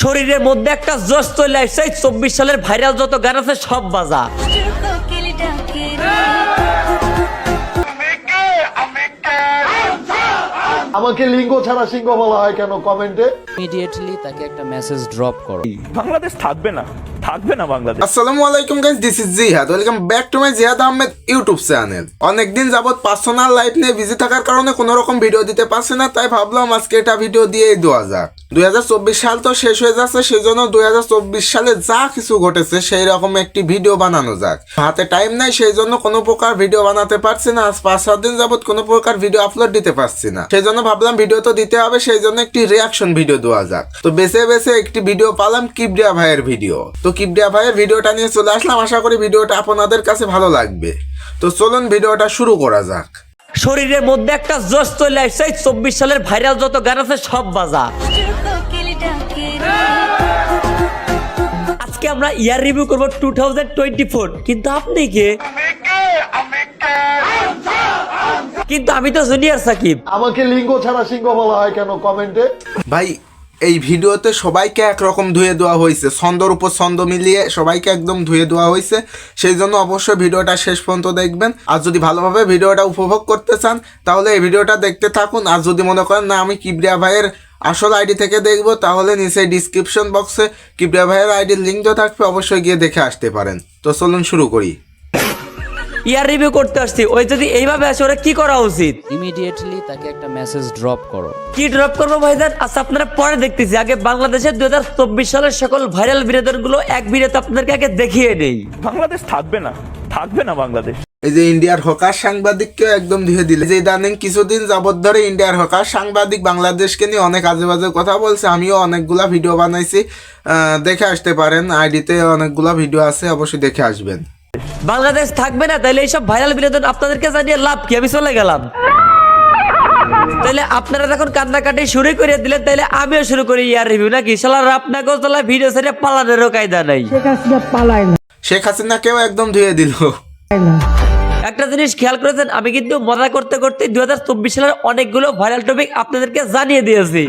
শরীরের মধ্যে একটা জোশ চলে আসছে। চব্বিশ সালের ভাইরাল যত গান আছে সব বাজা। আমাকে লিঙ্গ ছাড়া সিংহ বলা হয় কেন কমেন্টে? ইমিডিয়েটলি তাকে একটা মেসেজ ড্রপ করো। বাংলাদেশ থাকবে না। থাকবে না বাংলাদেশ? আসসালামু আলাইকুম guys this is Jihad. Welcome back to my Jihad Ahmed YouTube channel অনেকদিন যাবত পার্সোনাল লাইফ নিয়ে বিজি থাকার কারণে কোনো রকম ভিডিও দিতে পারছি না, তাই ভাবলাম আজকে এটা ভিডিও দিয়েই দেওয়া যাক। দুই হাজার চব্বিশ সাল তো শেষ হয়ে যাচ্ছে সেই জন্য দুই সালে যা কিছু ঘটেছে, সেই রকম একটি ভিডিও বানানো যাক। হাতে টাইম নাই সেই জন্য কোনো প্রকার ভিডিও বানাতে পারছি না। আজ পাঁচ, সাত দিন যাবত কোনো প্রকার ভিডিও আপলোড দিতে পারছি না। সেই জন্য ভাবলাম ভিডিও তো দিতে হবে সেই জন্য একটি রিয়াকশন ভিডিও দেওয়া যাক। তো বেছে বেছে একটি ভিডিও পালাম কিবরিয়া ভাইয়ের ভিডিও তো কিবরিয়া ভাইয়ের ভিডিওটা নিয়ে চলে আসলাম। আশা করি ভিডিওটা আপনাদের কাছে ভালো লাগবে। তো চলুন ভিডিওটা শুরু করা যাক। শরীরের মধ্যে একটা জোশ চলে আসছে। চব্বিশ সালের ভাইরাল যত গান আছে সব বাজা। আজকে আমরা ইয়ার রিভিউ করব টু থাউজেন্ড টোয়েন্টি ফোর। কিন্তু আপনি কে? কিন্তু আমি তো জুনিয়র সাকিব। আমাকে লিঙ্গ ছাড়া সিংহ বলা হয় কেন? কমেন্টে। ভাই এই ভিডিওতে সবাইকে একরকম ধুয়ে দেওয়া হয়েছে। ছন্দর উপর ছন্দ মিলিয়ে সবাইকে একদম ধুয়ে দেওয়া হয়েছে। সেই জন্য অবশ্যই ভিডিওটা শেষ পর্যন্ত দেখবেন। আর যদি ভালোভাবে ভিডিওটা উপভোগ করতে চান, তাহলে এই ভিডিওটা দেখতে থাকুন। আর যদি মনে করেন, না, আমি কিবরিয়া ভাইয়ের আসল আইডি থেকে দেখব, তাহলে নিচে ডিসক্রিপশন বক্সে কিবরিয়া ভাইয়ের আইডির লিঙ্ক তো থাকবে। অবশ্যই গিয়ে দেখে আসতে পারেন। তো চলুন শুরু করি। ইয়ার রিভিউ করতে আসছি। ওই যদি এইভাবে আসে ওরা কি করা উচিত? ইমিডিয়েটলি তাকে একটা মেসেজ ড্রপ করো। কি ড্রপ করব ভাইজান আচ্ছা আপনারা পরে দেখতেছি। আগে বাংলাদেশের দুই হাজার চব্বিশ সালের সকল ভাইরাল বিনোদনগুলো এক ভিডিওতে আপনাদেরকে আগে দেখিয়ে নেই। বাংলাদেশ থাকবে না। থাকবে না বাংলাদেশ। এই যে ইন্ডিয়ার হকার সাংবাদিককেও একদম ধুয়ে দিলে। যে ইদানিং কিছুদিন যাবত ধরে ইন্ডিয়ার হকার সাংবাদিক বাংলাদেশকে নিয়ে অনেক আজে বাজে কথা বলছে। আমিও অনেকগুলা ভিডিও বানাইছি। আহ, দেখে আসতে পারেন। আইডিতে অনেকগুলা ভিডিও আছে অবশ্যই দেখে আসবেন। বাংলাদেশ থাকবে না তাহলে এইসব ভাইরাল বিনোদন আপনাদেরকে জানিয়ে লাভ কি? আমি চলে গেলাম। তাহলে আপনারা যখন কান্নাকাটি শুরু করে দিলেন তাহলে আমিও শুরু করি ইয়ার রিভিউ নাকি? সালার আপনাকেও তাহলে ভিডিও ছেড়ে পালানোরও কায়দা নাই। শেখ হাসিনা হাসিনাকেও একদম ধুয়ে দিল। একটা জিনিস খেয়াল করেছেন? আমি কিন্তু মজা করতে করতে দুই হাজার চব্বিশ সালের অনেকগুলো ভাইরাল টপিক আপনাদেরকে জানিয়ে দিয়েছি।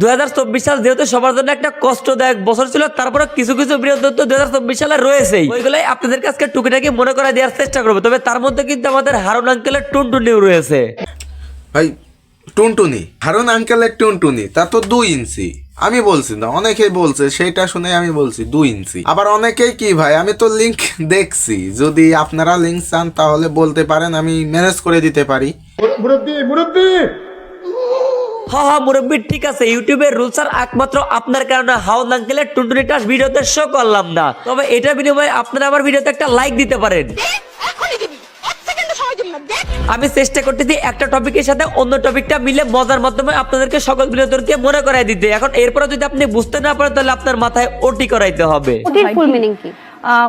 দুই হাজার চব্বিশ সাল যেহেতু সবার জন্য একটা কষ্টদায়ক বছর ছিল তারপরে কিছু কিছু বিরোধ দুই হাজার চব্বিশ সালে রয়েছে ওইগুলাই আপনাদের কাছে টুকিটাকি মনে করা দেওয়ার চেষ্টা করব। তবে তার মধ্যে কিন্তু আমাদের হারুন আঙ্কেলের টুনটুনিও রয়েছে। ভাই টুনটুনি। হারুন আঙ্কেলের টুনটুনি তা তো দুই ইঞ্চি। আমি বলছি না অনেকেই বলছে সেটা শুনে আমি বলছি দুই ইঞ্চি। আবার অনেকেই কি ভাই আমি তো লিংক দেখছি যদি আপনারা লিংক চান তাহলে বলতে পারেন আমি ম্যানেজ করে দিতে পারি। মুরব্বী মুরব্বী! হ্যাঁ হ্যাঁ মুরব্বী ঠিক আছে ইউটিউবের রুলস আর একমাত্র আপনার কারণে হাউন আঙ্কেলের টুনটুনিটা ভিডিওতে শো করলাম না। তবে এটার বিনিময়ে আপনারা আমার ভিডিওতে একটা লাইক দিতে পারেন। আমি চেষ্টা করতেছি একটা টপিকের সাথে অন্য টপিকটা মিলে মজার মাধ্যমে আপনাদেরকে সকল বিনোদনকে মনে করাই দিতে। এখন এরপরে যদি আপনি বুঝতে না পারেন তাহলে আপনার মাথায় ওটি করাইতে হবে। ওটির ফুল মিনিং কি?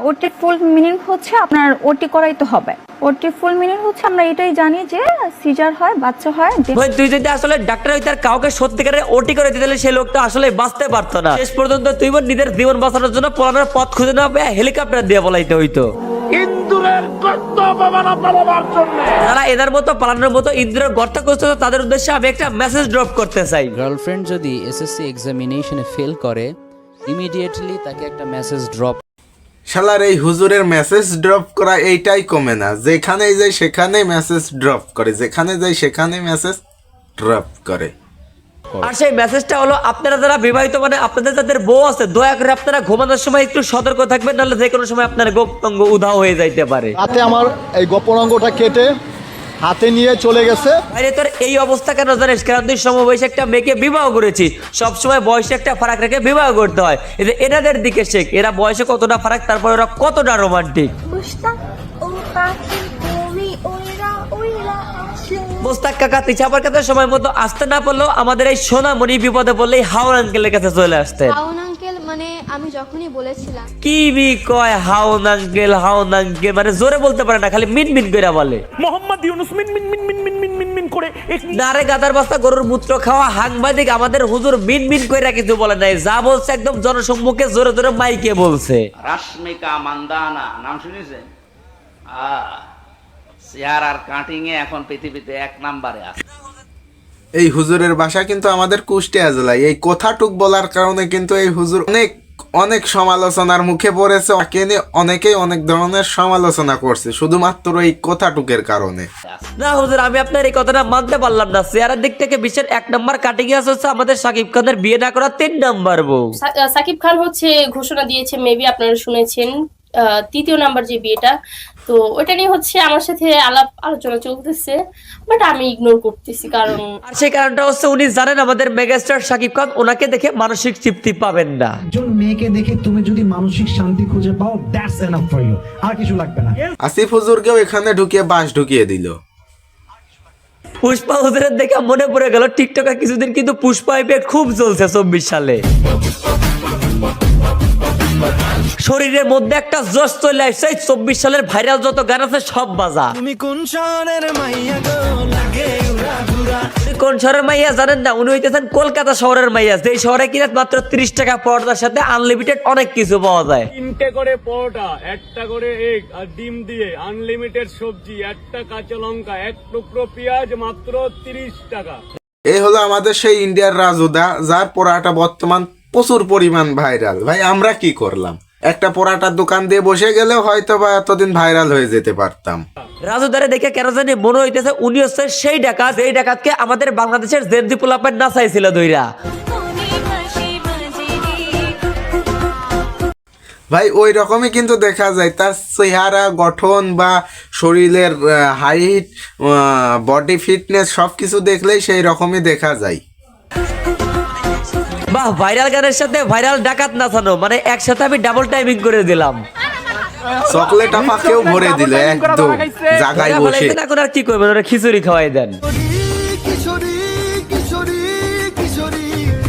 ওটির ফুল মিনিং হচ্ছে আপনার ওটি করাইতে হবে। ওটির ফুল মিনিং হচ্ছে আমরা এটাই জানি যে সিজার হয় বাচ্চা হয় ভাই, তুই যদি আসলে ডাক্তার হইতে আর কাউকে সত্যিকারের ওটি করে দিতে সেই লোকটা আসলে বাঁচতে পারতো না। শেষ পর্যন্ত তুই নিজের জীবন বাঁচানোর জন্য পলানোর পথ খুঁজে না পেয়ে হেলিকপ্টার দিয়ে বলাইতে হইতো। যারা এদের মতো পালানোর মতো ইন্দ্রের গর্ত করছে তাদের উদ্দেশ্যে আমি একটা মেসেজ ড্রপ করতে চাই। গার্লফ্রেন্ড যদি এসএসসি এক্সামিনেশনে ফেল করে ইমিডিয়েটলি তাকে একটা মেসেজ ড্রপ শালার এই হুজুরের মেসেজ ড্রপ করা এইটাই কমে না। যেখানে যাই সেখানে মেসেজ ড্রপ করে যেখানে যাই সেখানে মেসেজ ড্রপ করে। আর সেই মেসেজটা হলো আপনারা যারা বিবাহিত মানে আপনাদের যাদের বউ আছে দয়া করে আপনারা ঘুমানোর সময় একটু সতর্ক থাকবেন নাহলে যে কোনো সময় আপনার গোপ্তাঙ্গ উধাও হয়ে যাইতে পারে। রাতে আমার এই গোপন অঙ্গটা কেটে হাতে নিয়ে চলে গেছে। আরে তোর এই অবস্থা কেন জানিস? কারণ তুই সমবয়সী একটা মেয়েকে বিবাহ করেছিস। সবসময় বয়সে একটা ফারাক রেখে বিবাহ করতে হয়। এই যে এনাদের দিকে শেখ এরা বয়সে কতটা ফারাক তারপর ওরা কতটা রোমান্টিক মোস্তাক কাকা তিছাপার কাছে সময় মতো আসতে না পারলেও আমাদের এই সোনামণি বিপদে পড়লেই হাওড় আঙ্কেলের কাছে চলে আসতেন। পাউন আঙ্কেল মানে আমি যখনই বলেছিলাম। কি বি কয় হাউন আঙ্কেল হাউন আঙ্কেল মানে জোরে বলতে পারে না খালি মিন মিন করে বলে। মোহাম্মদ ইউনুস মিন মিন মিন মিন মিন মিন মিন মিন করে এক- নারে গাদার বস্তা গরুর মূত্র খাওয়া সাংবাদিক আমাদের হুজুর মিন মিন করে কিছু বলে নাই যা বলছে একদম জনসম্মুখে জোরে জোরে মাইকে বলছে। রাশ্মিকা মান্দানা নাম শুনেছেন? চেয়ার আর কাটিং এ এখন পৃথিবীতে এক নাম্বারে আছে। এই হুজুরের বাসা কিন্তু আমাদের কুষ্টিয়া জেলায়। এই কথাটুক বলার কারণে কিন্তু এই হুজুর অনেক অনেক সমালোচনার মুখে পড়েছে ওকে নিয়ে অনেকেই অনেক ধরনের সমালোচনা করছে শুধুমাত্র এই কথাটুকের কারণে। না হুজুর আমি আপনার এই কথাটা মানতে পারলাম না। চেয়ারের দিক থেকে বিশ্বের এক নম্বর কাটিং আছে হচ্ছে আমাদের সাকিব খানের বিয়ে না করা তিন নম্বর বউ। সাকিব খান হচ্ছে ঘোষণা দিয়েছে মেবি আপনারা শুনেছেন। তৃতীয় নাম্বার যে বিয়েটা তো ওটা নিয়ে হচ্ছে আমার সাথে আলাপ আলোচনা চলতেছে বাট আমি ইগনোর করতেছি কারণ আর সেই কারণটা হচ্ছে উনি জানেন আমাদের মেগাস্টার সাকিব খান ওনাকে দেখে মানসিক তৃপ্তি পাবেন না। একজন মেয়েকে দেখে তুমি যদি মানসিক শান্তি খুঁজে পাও দ্যাটস এনাফ ফর ইউ আর কিছু লাগবে না। আসিফ হুজুরকেও এখানে ঢুকিয়ে বাস ঢুকিয়ে দিল। পুষ্পা হুজুরের দেখে মনে পড়ে গেল টিকটকে কিছুদিন কিন্তু পুষ্পা ইফেক্ট খুব চলছে চব্বিশ সালে। শরীরের মধ্যে একটা জোশ চলে আসছে চব্বিশ সালের ভাইরাল যত গান আছে সব বাজা। তুমি কোন শহরের মাইয়া গো? লাগে কোন শহরের মাইয়া জানেন না উনি হইতেছেন কলকাতা শহরের মাইয়া। যেই শহরে কিনা মাত্র ত্রিশ টাকা পর্দার সাথে আনলিমিটেড অনেক কিছু পাওয়া যায়। তিনটে করে পরোটা একটা করে এগ আর ডিম দিয়ে আনলিমিটেড সবজি একটা কাঁচা লঙ্কা এক টুকরো পেঁয়াজ মাত্র তিরিশ টাকা। এই হলো আমাদের সেই ইন্ডিয়ার রাজুদা যার পোড়াটা বর্তমান প্রচুর পরিমাণ ভাইরাল ভাই আমরা কি করলাম? একটা পোড়াটার দোকান দিয়ে বসে গেলেও হয়তো বা এতদিন ভাইরাল হয়ে যেতে পারতাম। রাজুদারে দেখে কেন জানি মনে হইতেছে উনি হচ্ছে সেই ডাকাত যেই ডাকাতকে আমাদের বাংলাদেশের জেনজি পোলাপের না চাইছিল দইরা। ভাই ওই রকমই কিন্তু দেখা যায়। তার চেহারা গঠন বা শরীরের হাইট বডি ফিটনেস সব কিছু দেখলেই সেই রকমই দেখা যায়। বাহ ভাইরাল গানের সাথে ভাইরাল ডাকাত নাচানো মানে একসাথে আমি ডাবল টাইমিং করে দিলাম। চকলেট আপাকেও ভরে দিল একদম জাগায় বসে। এখন আর কি করবেন ওরা খিচুড়ি খাওয়াই দেন।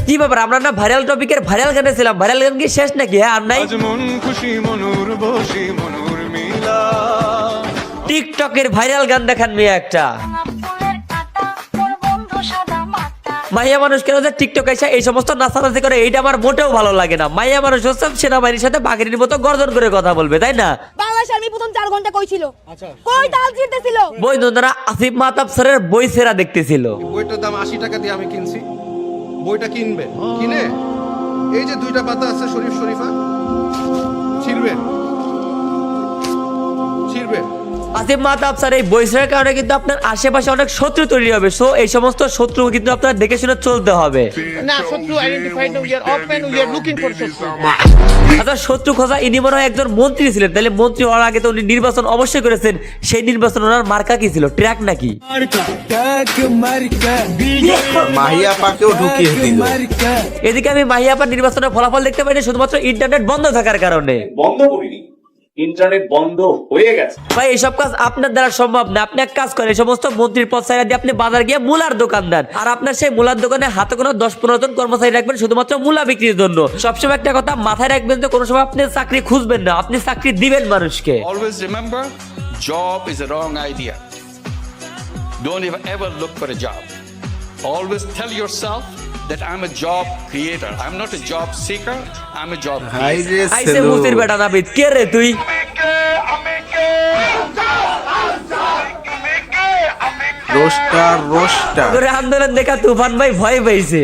কি ব্যাপার আমরা না ভাইরাল টপিকের ভাইরাল গানে ছিলাম। ভাইরাল গান কি শেষ নাকি? হ্যাঁ আর নাই? টিকটকের ভাইরাল গান দেখান মেয়ে একটা। মাইয়া মানুষ কেন যে টিকটক এসে এই সমস্ত নাচানাচি করে? এইটা আমার মোটেও ভালো লাগে না। মাইয়া মানুষ হচ্ছে সেনাবাহিনীর সাথে বাঘিনীর মতো গর্জন করে কথা বলবে তাই না? বাংলাদেশ আর্মি প্রথম চার ঘণ্টা কইছিল কই তাল জিতেছিল বই নন্দনা আসিফ মাহতাব স্যারের বই সেরা দেখতেছিল। বইটার দাম আশি টাকা দিয়ে আমি কিনছি। বইটা কিনবে? কিনে? এই যে দুইটা পাতা আছে শরীফ শরীফা। আসিফ মাহতাব স্যার এই সেরার কারণে কিন্তু আপনার আশেপাশে অনেক শত্রু তৈরি হবে। সো এই সমস্ত শত্রু কিন্তু আপনার দেখে শুনে চলতে হবে। না শত্রু identified we are open we are looking for শত্রু। আচ্ছা শত্রু খোঁজা ইনি মনে হয় একজন মন্ত্রী ছিলেন। তাহলে মন্ত্রী হওয়ার আগে তো উনি নির্বাচন অবশ্যই করেছেন। সেই নির্বাচন ওনার মার্কা কি ছিল? ট্র্যাক নাকি? মাহিয়া পাকেও ঢুকিয়ে দিল। এদিকে আমি মাহিয়াপার নির্বাচনের ফলাফল দেখতে পাইনি শুধুমাত্র ইন্টারনেট বন্ধ থাকার কারণে। বন্ধ করিনি। ইন্টারনেট বন্ধ হয়ে গেছে। ভাই এইসব কাজ আপনার দ্বারা সম্ভব না। আপনি এক কাজ করেন এই সমস্ত মন্ত্রীর পদ সাইড দিয়ে আপনি বাজার গিয়ে মূলার দোকান দেন। আর আপনার সেই মূলার দোকানে হাতে কোনো দশ পনেরো জন কর্মচারী রাখবেন শুধুমাত্র মূলা বিক্রির জন্য। সবসময় একটা কথা মাথায় রাখবেন যে কোনো সময় আপনি চাকরি খুঁজবেন না আপনি চাকরি দিবেন মানুষকে। Remember, job is a wrong idea. Don't ever, ever look for a job. Always tell yourself that I'm a job creator. I'm not a job seeker. I'm a job creator. রে আইসে সেলু। বেটা নাবিদ কে রে তুই roaster roaster তোর আন্দোলন দেখা তুফান ভাই ভয় পাইছে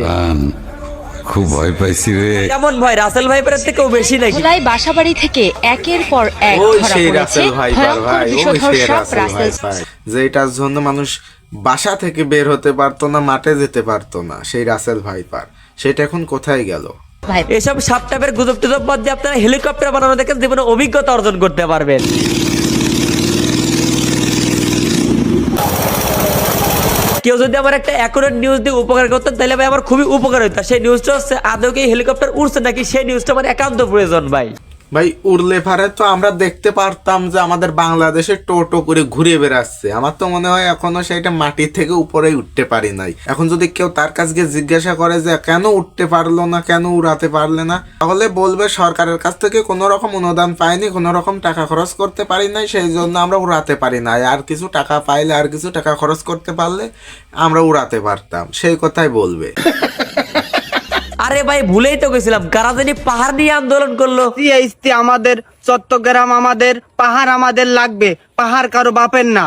খুব ভয় পাইছি রে কেমন ভয় রাসেল ভাই ভাইপের থেকেও বেশি নাকি ভোলাই বাসাবাড়ি থেকে একের পর এক ধরা পড়েছে রাসেল ভাই ভাই ওই সেই সাপ রাসেল ভাই রাসেল ভাই যেটার জন্য মানুষ বাসা থেকে বের হতে পারতো না মাঠে যেতে পারতো না সেই রাসেল ভাই পার সেটা এখন কোথায় গেল? এসব সাপটাপের গুজব টুজব বাদ দিয়ে আপনারা হেলিকপ্টার বানানো দেখে জীবনে অভিজ্ঞতা অর্জন করতে পারবেন। কেউ যদি আমার একটা অ্যাকুরেট নিউজ দিয়ে উপকার করতেন তাহলে ভাই আমার খুবই উপকার হইতো। সেই নিউজটা হচ্ছে আদৌ কি হেলিকপ্টার উড়ছে নাকি সেই নিউজটা আমার একান্ত প্রয়োজন ভাই। ভাই, উড়লে পারে তো আমরা দেখতে পারতাম যে আমাদের বাংলাদেশে টোটো করে ঘুরে বেড়াচ্ছে। আমার তো মনে হয় এখনও সেটা মাটি থেকে উপরে উঠতে পারি নাই। এখন যদি কেউ তার কাছে জিজ্ঞাসা করে যে কেন উঠতে পারল না, কেন উড়াতে পারলে না, তাহলে বলবে সরকারের কাছ থেকে কোনো রকম অনুদান পাইনি, কোনো রকম টাকা খরচ করতে পারি নাই, সেই জন্য আমরা উড়াতে পারি না আর কিছু টাকা পাইলে, আর কিছু টাকা খরচ করতে পারলে আমরা উড়াতে পারতাম। সেই কথাই বলবে। আরে ভাই ভুলেই তো গেছিলাম। কারা জানি পাহাড় নিয়ে আন্দোলন করল। আমাদের চট্টগ্রাম আমাদের পাহাড় আমাদের লাগবে। পাহাড় কারও বাপের না।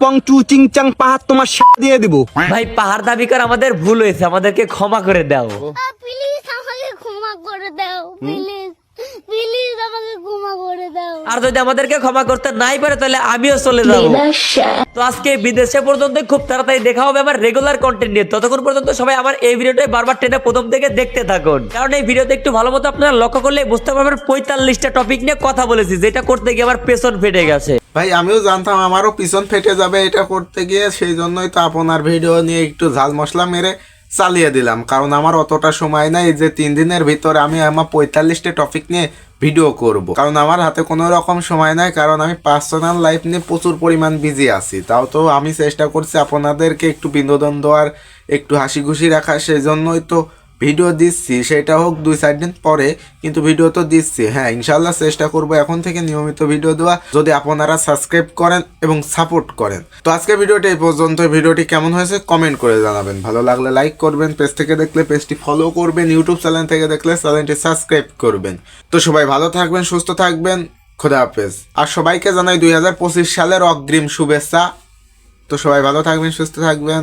পং চু চিং চাং পাহাড় তোমার দিয়ে দিব। ভাই পাহাড় দাবি করে আমাদের ভুল হয়েছে। আমাদেরকে ক্ষমা করে দাও। প্লিজ আমাকে ক্ষমা করে দাও প্লিজ। প্লিজ আমাকে ক্ষমা করে দাও। আর যদি আমাদেরকে ক্ষমা করতে নাই পারে তাহলে আমিও চলে যাব। তো আজকে বিদেশে পর্যন্ত খুব তাড়াতাড়ি দেখা হবে আমার রেগুলার কন্টেন্ট নিয়ে। ততক্ষণ পর্যন্ত সবাই আমার এই ভিডিওটা বারবার টেনে প্রথম থেকে দেখতে থাকুন। কারণ এই ভিডিওতে একটু ভালো মতো আপনারা লক্ষ্য করলে বুঝতে পারবেন পঁয়তাল্লিশটা টপিক নিয়ে কথা বলেছি যেটা করতে গিয়ে আমার পেছন ফেটে গেছে। ভাই আমিও জানতাম আমারও পিছন ফেটে যাবে এটা করতে গিয়ে সেই জন্যই তো আপনার ভিডিও নিয়ে একটু ঝাল মশলা মেরে চালিয়ে দিলাম। কারণ আমার অতটা সময় নাই যে তিন দিনের ভিতরে আমি আমার পঁয়তাল্লিশটা টপিক নিয়ে ভিডিও করব। কারণ আমার হাতে কোনো রকম সময় নাই, কারণ আমি পার্সোনাল লাইফ নিয়ে প্রচুর পরিমাণ বিজি আছি। তাও তো আমি চেষ্টা করছি আপনাদেরকে একটু বিনোদন দেওয়ার, একটু হাসি খুশি রাখার সেই জন্যই তো ভিডিও দিচ্ছি, সেটা হোক দুই চার দিন পরে, কিন্তু ভিডিও তো দিচ্ছি। হ্যাঁ ইনশাল্লাহ চেষ্টা করব এখন থেকে নিয়মিত ভিডিও দেওয়া, যদি আপনারা সাবস্ক্রাইব করেন এবং সাপোর্ট করেন। তো আজকে ভিডিওটি এই পর্যন্ত ভিডিওটি কেমন হয়েছে কমেন্ট করে জানাবেন। ভালো লাগলে লাইক করবেন পেজ থেকে দেখলে পেজটি ফলো করবেন ইউটিউব চ্যানেল থেকে দেখলে চ্যানেলটি সাবস্ক্রাইব করবেন। তো সবাই ভালো থাকবেন, সুস্থ থাকবেন, খোদা হাফেজ। আর সবাইকে জানাই দুই হাজার পঁচিশ সালের অগ্রিম শুভেচ্ছা। তো সবাই ভালো থাকবেন, সুস্থ থাকবেন।